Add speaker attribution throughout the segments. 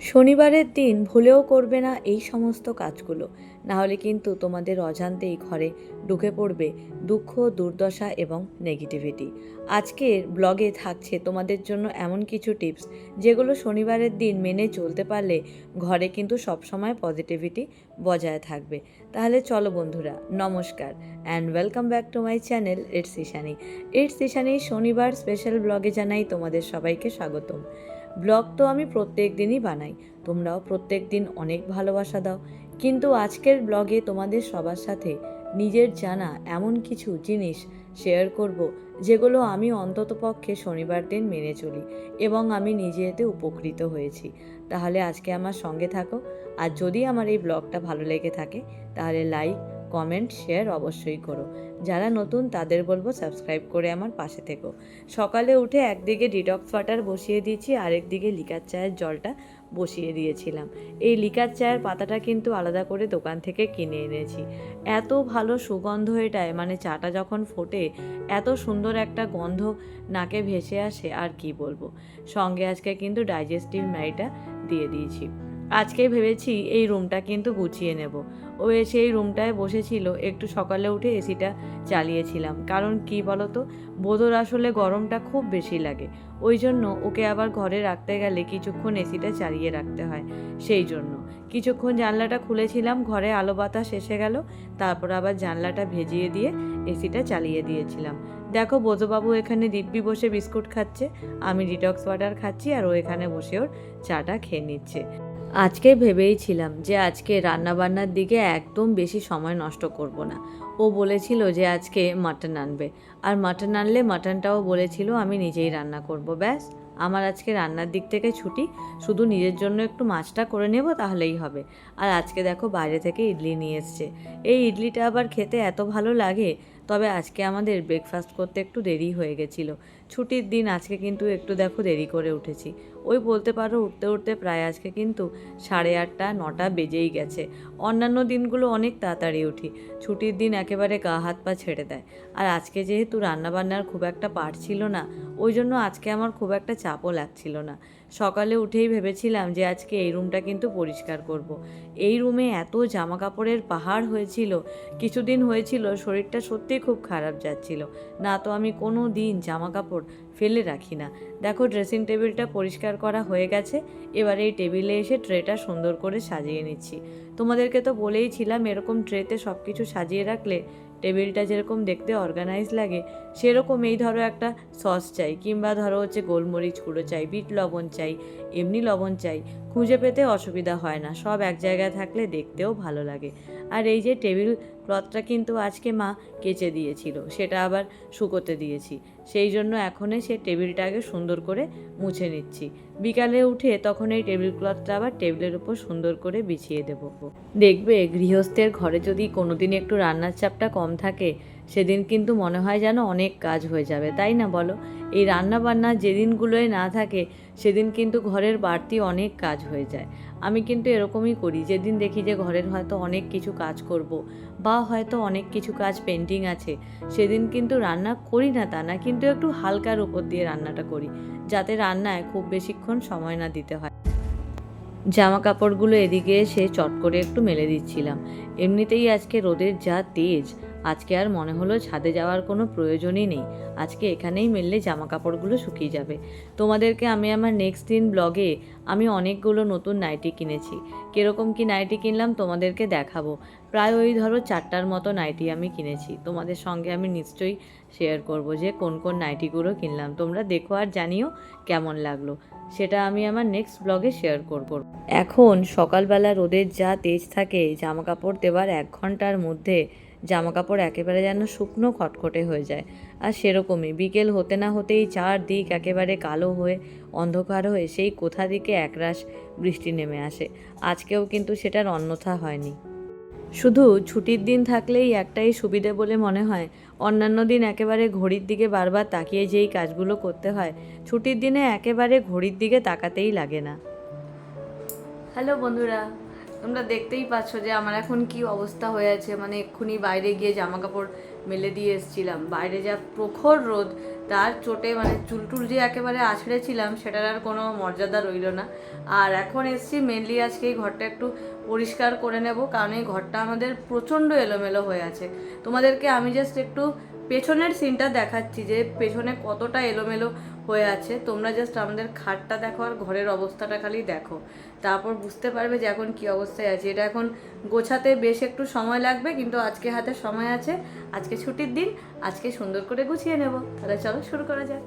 Speaker 1: শনিবারের দিন ভুলেও করবে না এই সমস্ত কাজগুলো। না হলে কিন্তু তোমাদের অজান্তেই ঘরে ঢুকে পড়বে দুঃখ, দুর্দশা এবং নেগেটিভিটি আজকের ব্লগে থাকছে তোমাদের জন্য এমন কিছু টিপস যেগুলো শনিবারের দিন মেনে চলতে পারলে ঘরে কিন্তু সবসময় পজিটিভিটি বজায় থাকবে। তাহলে চলো বন্ধুরা, নমস্কার and welcome back to my channel it's Ishani it's Ishani শনিবার স্পেশাল ব্লগে জানাই তোমাদের সবাইকে স্বাগতম। ব্লগ তো আমি প্রত্যেক দিনই বানাই। তোমরাও প্রত্যেক দিন অনেক ভালোবাসা দাও। কিন্তু আজকের ব্লগে তোমাদের সবার সাথে নিজের জানা এমন কিছু জিনিস শেয়ার করব, যেগুলো আমি অন্ততপক্ষে শনিবার দিন মেনে চলি এবং আমি নিজে এতে উপকৃত হয়েছি। তাহলে আজকে আমার সঙ্গে থাকো। আর যদি আমার এই ব্লগটা ভালো লেগে থাকে, তাহলে লাইক কমেন্ট, শেয়ার অবশ্যই করো। যারা নতুন তাদের বলব সাবস্ক্রাইব করে আমার পাশে থেকো। সকালে উঠে একদিকে ডিটক্স ওয়াটার বসিয়ে দিয়েছি, আরেকদিকে লিকার চায়ের জলটা বসিয়ে দিয়েছিলাম। এই লিকার চায়ের পাতাটা কিন্তু আলাদা করে দোকান থেকে কিনে এনেছি। এত ভালো সুগন্ধ এটায় মানে চাটা যখন ফোটে, এত সুন্দর একটা গন্ধ নাকে ভেসে আসে, আর কি বলব? সঙ্গে আজকে কিন্তু ডাইজেস্টিভ নাইটা দিয়ে দিয়েছি। আজকে ভেবেছি এই রুমটা কিন্তু গুছিয়ে নেব। ও এসে এই রুমটায় বসেছিল, একটু সকালে উঠে এসিটা চালিয়েছিলাম। কারণ কি বলতো, বোধর আসলে গরমটা খুব বেশি লাগে। ওই জন্য ওকে আবার ঘরে রাখতে গেলে কিছুক্ষণ এসিটা চালিয়ে রাখতে হয়, সেই জন্য। কিছুক্ষণ জানলাটা খুলেছিলাম, ঘরে আলো বাতাস এসে গেল, তারপর আবার জানলাটা ভেজিয়ে দিয়ে এসিটা চালিয়ে দিয়েছিলাম। দেখো, বোধবাবু এখানে দিব্যি বসে বিস্কুট খাচ্ছে, আমি ডিটক্স ওয়াটার খাচ্ছি আর ও এখানে বসে ওর চাটা খেয়ে নিচ্ছে। আজকে ভেবেই ছিলাম যে আজকে রান্নাবান্নার দিকে একদম বেশি সময় নষ্ট করব না। ও বলেছিল যে আজকে মাটন আনবে। আর মাটন আনলে মাটনটাও বলেছিল আমি নিজেই রান্না করব। ব্যাস, আমার আজকে রান্নার দিক থেকে ছুটি। শুধু নিজের জন্য একটু মাছটা করে নেব তাহলেই হবে। আর আজকে দেখো বাইরে থেকে ইডলি নিয়ে এসছে। এই ইডলিটা আবার খেতে এত ভালো লাগে, তবে আজকে আমাদের ব্রেকফাস্ট করতে একটু দেরি হয়ে গেছিল। ছুটির দিন আজকে কিন্তু একটু দেখো দেরি করে উঠেছি। ওই বলতে পারো উঠতে উঠতে প্রায় আজকে কিন্তু সাড়ে আটটা, নটা বেজেই গেছে। অন্যান্য দিনগুলো অনেক তাড়াতাড়ি উঠি। ছুটির দিন একেবারে গা হাত পা ছেড়ে দেয়। আর আজকে যেহেতু রান্নাবান্নার খুব একটা পার ছিল না ওই জন্য আজকে আমার খুব একটা চাপও লাগছিল না। সকালে উঠেই ভেবেছিলাম যে আজকে এই রুমটা কিন্তু পরিষ্কার করব। এই রুমে এত জামা কাপড়ের পাহাড় হয়েছিল, কিছুদিন হয়েছিল, শরীরটা সত্যিই খুব খারাপ যাচ্ছিল। না তো আমি কোনো দিন জামা কাপড় ফেলে রাখি না। দেখো ড্রেসিং টেবিলটা পরিষ্কার করা হয়ে গেছে, এবার এই টেবিলে এসে ট্রেটা সুন্দর করে সাজিয়ে নিচ্ছি। তোমাদেরকে তো বলেইছিলাম এরকম ট্রেতে সব কিছু সাজিয়ে রাখলে টেবিলটা যেরকম দেখতে অর্গানাইজ লাগে, সেরকম এই ধরো একটা সস চাই, কিংবা ধরো হচ্ছে গোলমরিচ গুঁড়ো চাই, বিট লবণ চাই, এমনি লবণ চাই, খুঁজে পেতে অসুবিধা হয় না, সব এক জায়গায় থাকলে দেখতেও ভালো লাগে। আর এই যে টেবিল ক্লথটা কিন্তু আজকে মা কেচে দিয়েছিল, সেটা আবার শুকোতে দিয়েছি। সেই জন্য এখনই সে টেবিলটাকে সুন্দর করে মুছে নিচ্ছি। বিকালে উঠে তখন এই টেবিল ক্লথটা আবার টেবিলের উপর সুন্দর করে বিছিয়ে দেবো। দেখবে গৃহস্থের ঘরে যদি কোনোদিন একটু রান্নার চাপটা কম থাকে সেদিন কিন্তু মনে হয় যেন অনেক কাজ হয়ে যাবে, তাই না বলো? এই রান্না বান্না যেদিনগুলোয় না থাকে, সেদিন কিন্তু ঘরের বাড়তি অনেক কাজ হয়ে যায়। আমি কিন্তু এরকমই করি, যেদিন দেখি যে ঘরের হয়তো অনেক কিছু কাজ করব বা হয়তো অনেক কিছু কাজ পেন্ডিং আছে, সেদিন কিন্তু রান্না করি না তা না, কিন্তু একটু হালকার উপর দিয়ে রান্নাটা করি, যাতে রান্নায় খুব বেশিক্ষণ সময় না দিতে হয়। জামা কাপড়গুলো এদিকে এসে চট করে একটু মেলে দিচ্ছিলাম। এমনিতেই আজকে রোদের যা তেজ আজকে আর মনে হলো ছাদে যাওয়ার কোনো প্রয়োজনই নেই। আজকে এখানেই মেললে জামা কাপড়গুলো শুকিয়ে যাবে। তোমাদেরকে আমি আমার নেক্সট দিন ব্লগে আমি অনেকগুলো নতুন নাইটি কিনেছি। কীরকম কি নাইটি কিনলাম তোমাদেরকে দেখাবো। প্রায় ওই ধরো চারটার মতো নাইটি আমি কিনেছি। তোমাদের সঙ্গে আমি নিশ্চয়ই শেয়ার করব যে কোন কোন নাইটিগুলো কিনলাম। তোমরা দেখো আর জানিও কেমন লাগল। সেটা আমি আমার নেক্সট ব্লগে শেয়ার করব। এখন সকালবেলা রোদের যা তেজ থাকে জামা কাপড় দেওয়ার এক ঘণ্টার মধ্যে জামা কাপড় একেবারে যেন শুকনো খটখটে হয়ে যায়। আর সেরকমই, বিকেল হতে না হতেই চারদিক একেবারে কালো হয়ে, অন্ধকার হয়ে সেই কোথা দিকে একরাশ বৃষ্টি নেমে আসে। আজকেও কিন্তু সেটার অন্যথা হয়নি। শুধু ছুটির দিন থাকলেই একটাই সুবিধে বলে মনে হয়, অন্যান্য দিন একেবারে ঘড়ির দিকে বারবার তাকিয়ে যেই কাজগুলো করতে হয়, ছুটির দিনে একেবারে ঘড়ির দিকে তাকাতেই লাগে না। হ্যালো বন্ধুরা তোমরা দেখতেই পাচ্ছ যে আমার এখন কি অবস্থা হয়ে আছে। মানে এক্ষুনি বাইরে গিয়ে জামা কাপড় মেলে দিয়ে এসেছিলাম। বাইরে যা প্রখর রোদ, তার চোটে মানে চুলটুল যে একেবারে আছড়েছিলাম, সেটার আর কোনো মর্যাদা রইল না। আর এখন এসছি মেনলি আজকে এই ঘরটা একটু পরিষ্কার করে নেব, কারণ এই ঘরটা আমাদের প্রচণ্ড এলোমেলো হয়ে আছে। তোমাদেরকে আমি জাস্ট একটু পেছনের সিনটা দেখাচ্ছি যে পেছনে কতটা এলোমেলো হয়ে আছে। তোমরা জাস্ট আমাদের খাটটা দেখো আর ঘরের অবস্থাটা খালি দেখো। তারপর বুঝতে পারবে যে এখন কি অবস্থায় আছে। এটা এখন গোছাতে বেশ একটু সময় লাগবে, কিন্তু আজকে হাতে সময় আছে। আজকে ছুটির দিন, আজকে সুন্দর করে গুছিয়ে নেব। তাহলে চলো শুরু করা যাক।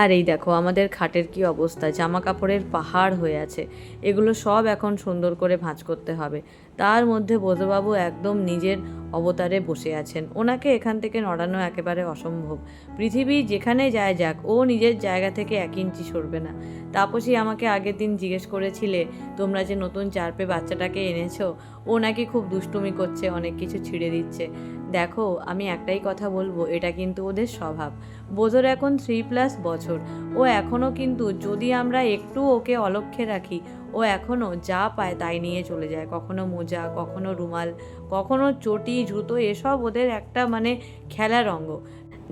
Speaker 1: আর এই দেখো, আমাদের খাটের কি অবস্থা? জামা কাপড়ের পাহাড় হয়ে আছে। এগুলো সব এখন সুন্দর করে ভাঁজ করতে হবে। তার মধ্যে বোধবাবু একদম নিজের অবতারে বসে আছেন। ওনাকে এখান থেকে নড়ানো একেবারে অসম্ভব। পৃথিবী যেখানে যায় যাক, ও নিজের জায়গা থেকে এক ইঞ্চি সরবে না। তাপসী আমাকে আগের দিন জিজ্ঞেস করেছিলে, তোমরা যে নতুন চারপে বাচ্চাটাকে এনেছো, ও নাকি খুব দুষ্টুমি করছে, অনেক কিছু ছিঁড়ে দিচ্ছে। দেখো, আমি একটাই কথা বলব, এটা কিন্তু ওদের স্বভাব। বোধর এখন থ্রি প্লাস বছর। ও এখনও কিন্তু যদি আমরা একটু ওকে অলক্ষ্যে রাখি ও এখনও যা পায় তাই নিয়ে চলে যায়। কখনো মোজা, কখনো রুমাল, কখনো চটি, জুতো, এসব ওদের একটা মানে খেলার অঙ্গ।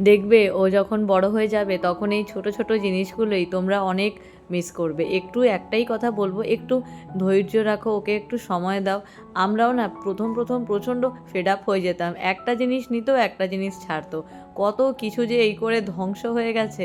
Speaker 1: দেখবে ও যখন বড় হয়ে যাবে তখন এই ছোট ছোট জিনিসগুলোই তোমরা অনেক মিস করবে। একটু একটাই কথা বলব, একটু ধৈর্য রাখো, ওকে একটু সময় দাও। আমরাও না প্রথম প্রথম প্রচণ্ড ফেড আপ হয়ে যেতাম। একটা জিনিস নিতেও একটা জিনিস ছাড়তো। কত কিছু যে এই করে ধ্বংস হয়ে গেছে,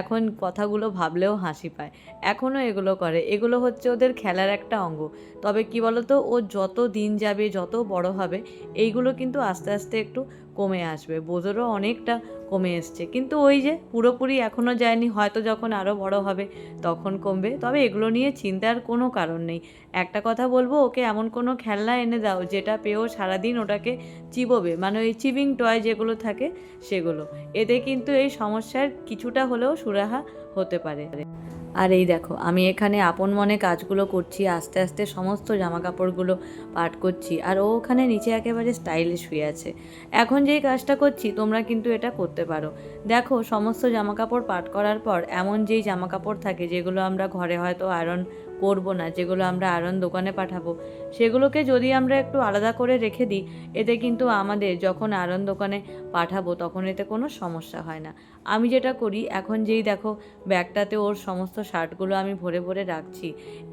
Speaker 1: এখন কথাগুলো ভাবলেও হাসি পায়। এখনও এগুলো করে। এগুলো হচ্ছে ওদের খেলার একটা অঙ্গ। তবে কি বলতো? ও যত দিন যাবে, যত বড় হবে, এইগুলো কিন্তু আস্তে আস্তে একটু কমে আসবে, বোঝোরও অনেকটা কমে এসছে। কিন্তু ওই যে পুরোপুরি এখনও যায়নি, হয়তো যখন আরও বড় হবে তখন কমবে। তবে এগুলো নিয়ে চিন্তার কোনো কারণ নেই। একটা কথা বলব, ওকে এমন কোনো খেলনা এনে দাও যেটা পেয়েও সারাদিন ওটাকে চিবোবে। মানে ওই চিবিং টয় যেগুলো থাকে সেগুলো। এতে কিন্তু এই সমস্যার কিছুটা হলেও সুরাহা হতে পারে। আর এই দেখো, আমি এখানে আপন মনে কাজগুলো করছি, আস্তে আস্তে সমস্ত জামা কাপড়গুলো পাট করছি, আর ও ওখানে নিচে একেবারে স্টাইলিশ হয়ে আছে। এখন যেই কাজটা করছি, তোমরা কিন্তু এটা করতে পারো। দেখো, সমস্ত জামা কাপড় পাট করার পর এমন যেই জামা কাপড় থাকে, যেগুলো আমরা ঘরে হয়তো আয়রন করব না, যেগুলো আমরা আয়রন দোকানে পাঠাবো, সেগুলোকে যদি আমরা একটু আলাদা করে রেখে দিই, এতে কিন্তু আমাদের যখন আয়রন দোকানে পাঠাবো তখন এতে কোনো সমস্যা হয় না। আমি যেটা করি, এখন যেই দেখো ব্যাগটাতে ওর সমস্ত শার্টগুলো আমি ভরে ভরে রাখছি,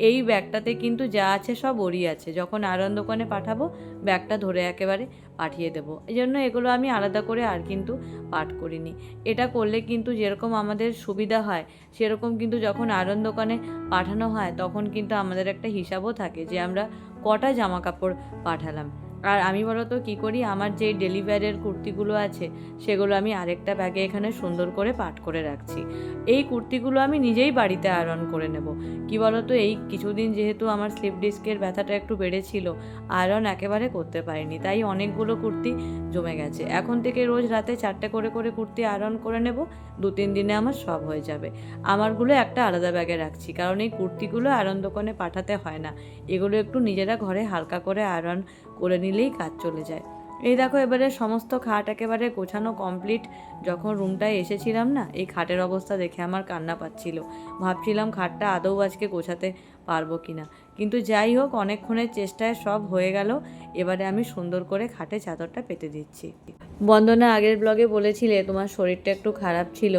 Speaker 1: এই ব্যাগটাতে কিন্তু যা আছে সব ওরই আছে। যখন আয়রন দোকানে পাঠাবো, ব্যাগটা ধরে একেবারে পাঠিয়ে দেবো। এই জন্য এগুলো আমি আলাদা করে আর কিন্তু পাঠ করিনি। এটা করলে কিন্তু যেরকম আমাদের সুবিধা হয়, সেরকম কিন্তু যখন আয়রন দোকানে পাঠানো হয়, তখন কিন্তু আমাদের একটা হিসাবও থাকে যে আমরা কটা জামা কাপড় পাঠালাম। আর আমি বলতো কী করি, আমার যে ডেলিভারের কুর্তিগুলো আছে, সেগুলো আমি আরেকটা ব্যাগে এখানে সুন্দর করে পাট করে রাখছি। এই কুর্তিগুলো আমি নিজেই বাড়িতে আয়রন করে নেব। কি বলতো, এই কিছুদিন যেহেতু আমার স্লিপ ডিস্কের ব্যথাটা একটু বেড়েছিল, আয়রন একেবারে করতে পারিনি, তাই অনেকগুলো কুর্তি জমে গেছে। এখন থেকে রোজ রাতে চারটে করে করে কুর্তি আয়রন করে নেব, দু তিন দিনে আমার সব হয়ে যাবে। আমারগুলো একটা আলাদা ব্যাগে রাখছি, কারণ এই কুর্তিগুলো আয়রন দোকানে পাঠাতে হয় না। এগুলো একটু নিজেরা ঘরে হালকা করে আয়রন করে নিলেই কাজ চলে যায়। এই দেখো এবারে সমস্ত খাট একেবারে গোছানো কমপ্লিট যখন রুমটায় এসেছিলাম না, এই খাটের অবস্থা দেখে আমার কান্না পাচ্ছিল। ভাবছিলাম খাটটা আদৌ আজকে গোছাতে পারব কি না কিন্তু যাই হোক, অনেকক্ষণের চেষ্টায় সব হয়ে গেল। এবারে আমি সুন্দর করে খাটে চাদরটা পেতে দিচ্ছি। বন্দনা আগের ব্লগে বলেছিলে, তোমার শরীরটা একটু খারাপ ছিল।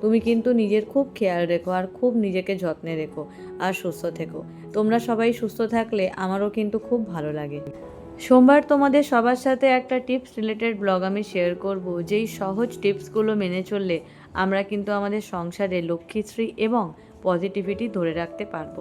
Speaker 1: তুমি কিন্তু নিজের খুব খেয়াল রেখো আর খুব নিজেকে যত্নে রেখো আর সুস্থ থেকো। তোমরা সবাই সুস্থ থাকলে আমারও কিন্তু খুব ভালো লাগে। সোমবার তোমাদের সবার সাথে একটা টিপস রিলেটেড ব্লগ আমি শেয়ার করব, যেই সহজ টিপসগুলো মেনে চললে আমরা কিন্তু আমাদের সংসারে লক্ষ্মীশ্রী এবং পজিটিভিটি ধরে রাখতে পারব।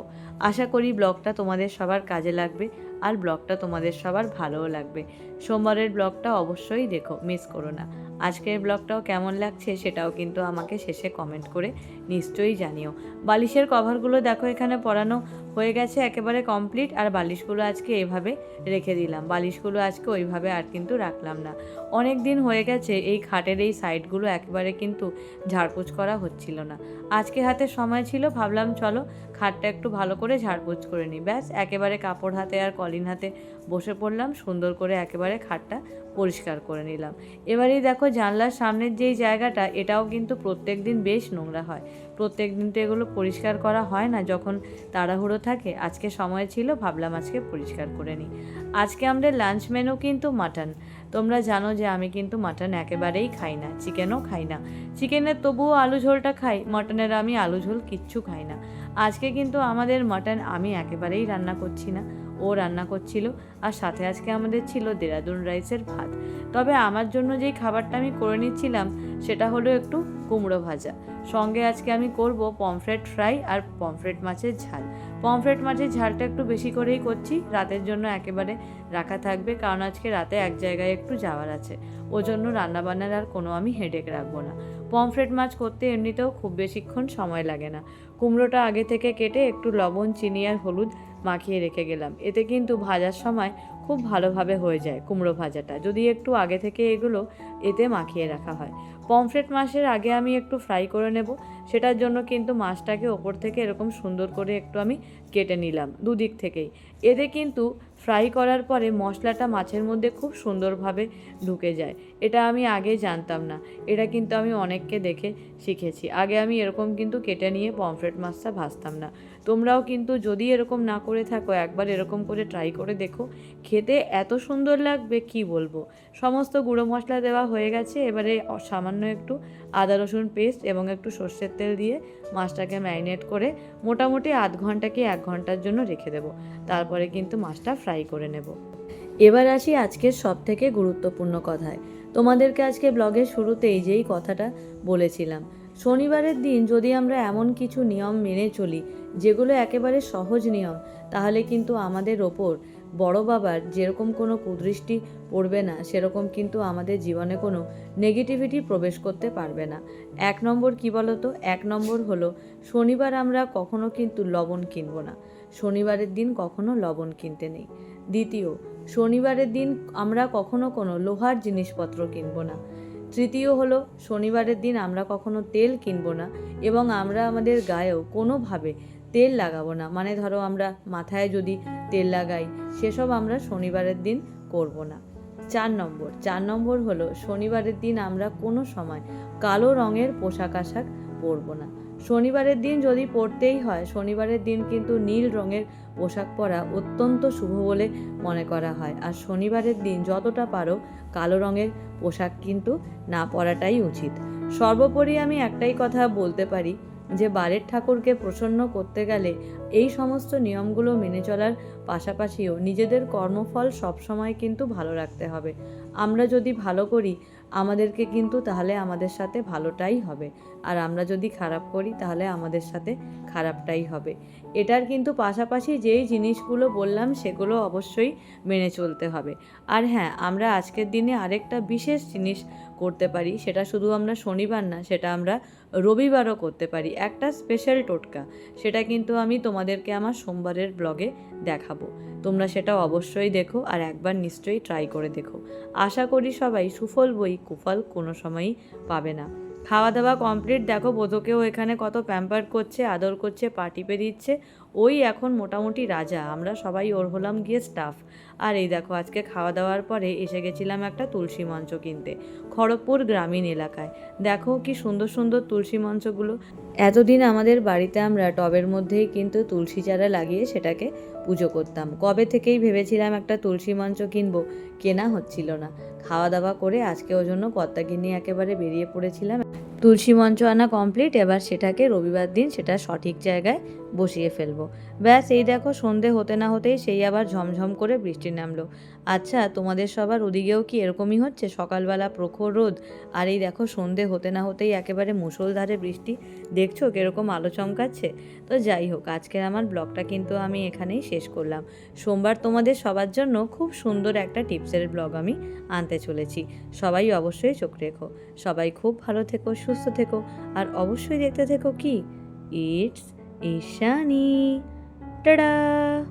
Speaker 1: আশা করি ব্লগটা তোমাদের সবার কাজে লাগবে, আর ব্লগটা তোমাদের সবার ভালোও লাগবে। সোমবারের ব্লগটা অবশ্যই দেখো মিস করো না। আজকের ব্লগটাও কেমন লাগছে সেটাও কিন্তু আমাকে শেষে কমেন্ট করে নিশ্চয়ই জানিও। বালিশের কভারগুলো দেখো, এখানে পরানো হয়ে গেছে একেবারে কমপ্লিট আর বালিশগুলো আজকে এভাবে রেখে দিলাম। বালিশগুলো আজকে ওইভাবে আর কিন্তু রাখলাম না। অনেক দিন হয়ে গেছে এই খাটের এই সাইডগুলো একেবারে কিন্তু ঝাড়পোছ করা হচ্ছিল না। আজকে হাতে সময় ছিল, ভাবলাম চলো খাটটা একটু ভালো করে ঝাড়পোছ করে নিই। ব্যাস, একেবারে কাপড় হাতে আর কলিন হাতে বসে পড়লাম, সুন্দর করে একেবারে খাটটা পরিষ্কার করে নিলাম। এবারেই দেখো জানলার সামনের যেই জায়গাটা, এটাও কিন্তু প্রত্যেক দিন বেশ নোংরা হয়। প্রত্যেক দিন তো এগুলো পরিষ্কার করা হয় না, যখন তাড়াহুড়ো থাকে, আজকে সময় ছিল, ভাবলাম আজকে পরিষ্কার করে নিই। আজকে আমাদের লাঞ্চ মেনু কিন্তু মাটন তোমরা জানো যে আমি কিন্তু মাটন একেবারেই খাই না চিকেনও খাই না। চিকেনের তবুও আলু ঝোলটা খাই মাটনের আমি আলু ঝোল কিচ্ছু খাই না। আজকে কিন্তু আমাদের মাটন আমি একেবারেই রান্না করছি না। ও রান্না করছিল আর সাথে আজকে আমাদের ছিল দেরাদুন রাইসের ভাত। তবে আমার জন্য যেই খাবারটা আমি করে নিচ্ছিলাম সেটা হলো একটু কুমড়ো ভাজা। সঙ্গে আজকে আমি করব পমফ্রেট ফ্রাই আর পমফ্রেট মাছের ঝাল। পমফ্রেট মাছের ঝালটা একটু বেশি করেই করছি, রাতের জন্য একেবারে রাখা থাকবে কারণ আজকে রাতে এক জায়গায় একটু যাওয়ার আছে। ও জন্য রান্নাবান্নার আর কোনো আমি হেডেক রাখব না। পমফ্রেট মাছ করতে এমনিতেও খুব বেশিক্ষণ সময় লাগে না। কুমড়োটা আগে থেকে কেটে একটু লবণ, চিনি আর হলুদ মাখিয়ে রেখে গেলাম। এতে কিন্তু ভাজার সময় খুব ভালোভাবে হয়ে যায় কুমড়ো ভাজাটা। যদি একটু আগে থেকে এগুলো এতে মাখিয়ে রাখা হয়। পমফ্রেট মাছের আগে আমি একটু ফ্রাই করে নেব। সেটার জন্য কিন্তু মাছটাকে ওপর থেকে এরকম সুন্দর করে একটু আমি কেটে নিলাম দুদিক থেকেই। এতে কিন্তু ফ্রাই করার পরে মশলাটা মাছের মধ্যে খুব সুন্দরভাবে ঢুকে যায়। এটা আমি আগে জানতাম না। এটা কিন্তু আমি অনেককে দেখে শিখেছি। আগে আমি এরকম কিন্তু কেটে নিয়ে পমফ্রেট মাছটা ভাজতাম না। তোমরাও কিন্তু যদি এরকম না করে থাকো, একবার এরকম করে ট্রাই করে দেখো। খেতে এত সুন্দর লাগবে, কি বলব? সমস্ত গুঁড়ো মশলা দেওয়া হয়ে গেছে, এবারে সামান্য একটু আদা রসুন পেস্ট এবং একটু সর্ষের তেল দিয়ে মাছটাকে ম্যারিনেট করে মোটামুটি আধ ঘণ্টা কি এক ঘণ্টার জন্য রেখে দেবো। তারপরে কিন্তু মাছটা ফ্রাই করে নেব। এবার আসি আজকের সব থেকে গুরুত্বপূর্ণ কথায়। তোমাদেরকে আজকে ব্লগের শুরুতেই যেই কথাটা বলেছিলাম। শনিবারের দিন যদি আমরা এমন কিছু নিয়ম মেনে চলি যেগুলো একেবারে সহজ নিয়ম, তাহলে কিন্তু আমাদের ওপর বড় বাবার যেরকম কোনো কুদৃষ্টি পড়বে না, সেরকম কিন্তু আমাদের জীবনে কোনো নেগেটিভিটি প্রবেশ করতে পারবে না। এক নম্বর কি বলতো? এক নম্বর হলো, শনিবার আমরা কখনো কিন্তু লবণ কিনবো না। শনিবারের দিন কখনো লবণ কিনতে নেই। দ্বিতীয়, শনিবারের দিন আমরা কখনো কোনো লোহার জিনিসপত্র কিনবো না। তৃতীয় হলো, শনিবারের দিন আমরা কখনো তেল কিনবো না এবং আমরা আমাদের গায়েও কোনোভাবে তেল লাগাবো না। মানে ধরো আমরা মাথায় যদি তেল লাগাই, সেসব আমরা শনিবারের দিন করব না। চার নম্বর চার নম্বর হলো শনিবারের দিন আমরা কোনো সময় কালো রঙের পোশাক আশাক পরবো না। শনিবারের দিন যদি পরতেই হয়, শনিবারের দিন কিন্তু নীল রঙের পোশাক পরা অত্যন্ত শুভ বলে মনে করা হয়। আর শনিবারের দিন যতটা পারো কালো রঙের পোশাক কিন্তু না পরাটাই উচিত। সর্বোপরি আমি একটাই কথা বলতে পারি যে বাড়ির ঠাকুরকে প্রসন্ন করতে গেলে এই সমস্ত নিয়মগুলো মেনে চলার পাশাপাশিও নিজেদের কর্মফল সবসময় কিন্তু ভালো রাখতে হবে। আমরা যদি ভালো করি, আমাদেরকে কিন্তু তাহলে আমাদের সাথে ভালোটাই হবে। আর আমরা যদি খারাপ করি, তাহলে আমাদের সাথে খারাপটাই হবে। এটার কিন্তু পাশাপাশি যেই জিনিসগুলো বললাম, সেগুলো অবশ্যই মেনে চলতে হবে। আর হ্যাঁ আমরা আজকের দিনে আরেকটা বিশেষ জিনিস করতে পারি, সেটা শুধু আমরা শনিবার না, সেটা আমরা রবিবারও করতে পারি। একটা স্পেশাল টোটকা, সেটা কিন্তু আমি তোমাদেরকে আমার সোমবারের ব্লগে দেখাবো। তোমরা সেটা অবশ্যই দেখো আর একবার নিশ্চয়ই ট্রাই করে দেখো। আশা করি সবাই সুফল বই, কুফল কোনো সময়ই পাবে না। খাওয়া দাওয়া কমপ্লিট দেখো বোধকেও এখানে কত প্যাম্পার করছে, আদর করছে পা টিপে দিচ্ছে। ওই এখন মোটামুটি রাজা, আমরা সবাই ওর হলাম গিয়ে স্টাফ আর এই দেখো, আজকে খাওয়া দাওয়ার পরে এসে গেছিলাম একটা তুলসী মঞ্চ কিনতে, খড়গপুর গ্রামীণ এলাকায়। দেখো কি সুন্দর সুন্দর তুলসী মঞ্চগুলো। এতদিন আমাদের বাড়িতে আমরা টবের মধ্যেই কিন্তু তুলসী চারা লাগিয়ে সেটাকে পুজো করতাম। কবে থেকেই ভেবেছিলাম একটা তুলসী মঞ্চ কিনবো, কেনা হচ্ছিল না। খাওয়া দাওয়া করে আজকে ওই জন্য কর্তাকে একেবারে বেরিয়ে পড়েছিলাম। তুলসী মঞ্চ আনা কমপ্লিট এবার সেটাকে রবিবার দিন সেটা সঠিক জায়গায় বসিয়ে ফেলব। ব্যাস, এই দেখো সন্ধে হতে না হতেই সেই আবার ঝমঝম করে বৃষ্টি নামলো। আচ্ছা তোমাদের সবার ওদিকেও কি এরকমই হচ্ছে? সকালবেলা প্রখর রোদ আর এই দেখো সন্ধে হতে না হতেই একেবারে মুষলধারে বৃষ্টি। দেখছ কীরকম আলো চমকাচ্ছে? তো যাই হোক, আজকের আমার ব্লগটা কিন্তু আমি এখানেই শেষ করলাম। সোমবার তোমাদের সবার জন্য খুব সুন্দর একটা টিপসের ব্লগ আমি আনতে চলেছি। সবাই অবশ্যই চোখ রেখো। সবাই খুব ভালো থেকো, সুস্থ থেকো আর অবশ্যই দেখতে থেকো কি? ইটস ઈશાની ટડા